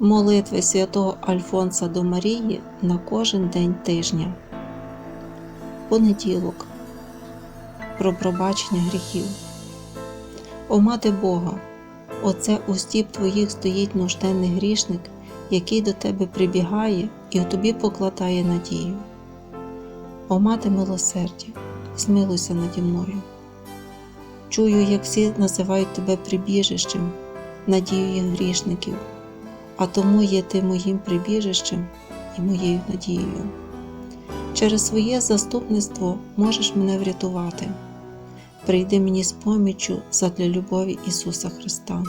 Молитви святого Альфонса до Марії на кожен день тижня. Понеділок. Про пробачення гріхів. О мати Бога, оце у стіп твоїх стоїть нужденний грішник, який до тебе прибігає і в тобі покладає надію. О мати милосердя, змилуйся наді мною. Чую, як всі називають тебе прибіжищем, надією грішників, а тому є ти моїм прибіжищем і моєю надією. Через своє заступництво можеш мене врятувати. Прийди мені з поміччю задля любові Ісуса Христа.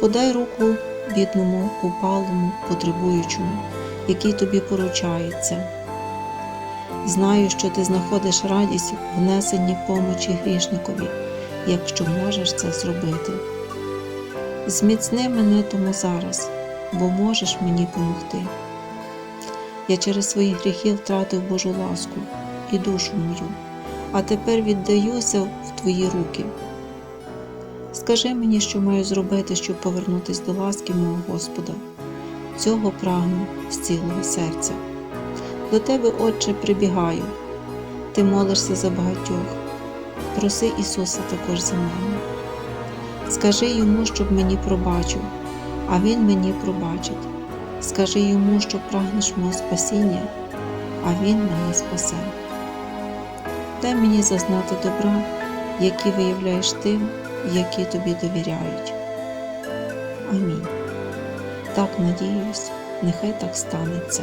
Подай руку бідному, упалому, потребуючому, який тобі поручається. Знаю, що ти знаходиш радість в внесенні помочі грішникові, якщо можеш це зробити. Зміцни мене тому зараз, бо можеш мені помогти. Я через свої гріхи втратив Божу ласку і душу мою, а тепер віддаюся в Твої руки. Скажи мені, що маю зробити, щоб повернутися до ласки мого Господа. Цього прагну з цілого серця. До тебе, Отче, прибігаю. Ти молишся за багатьох. Проси Ісуса також за мене. Скажи йому, щоб мені пробачив, а Він мені пробачить. Скажи йому, що прагнеш мого спасіння, а Він мене спасе. Дай мені зазнати добра, які виявляєш тим, які тобі довіряють. Амінь. Так надіюсь, нехай так станеться.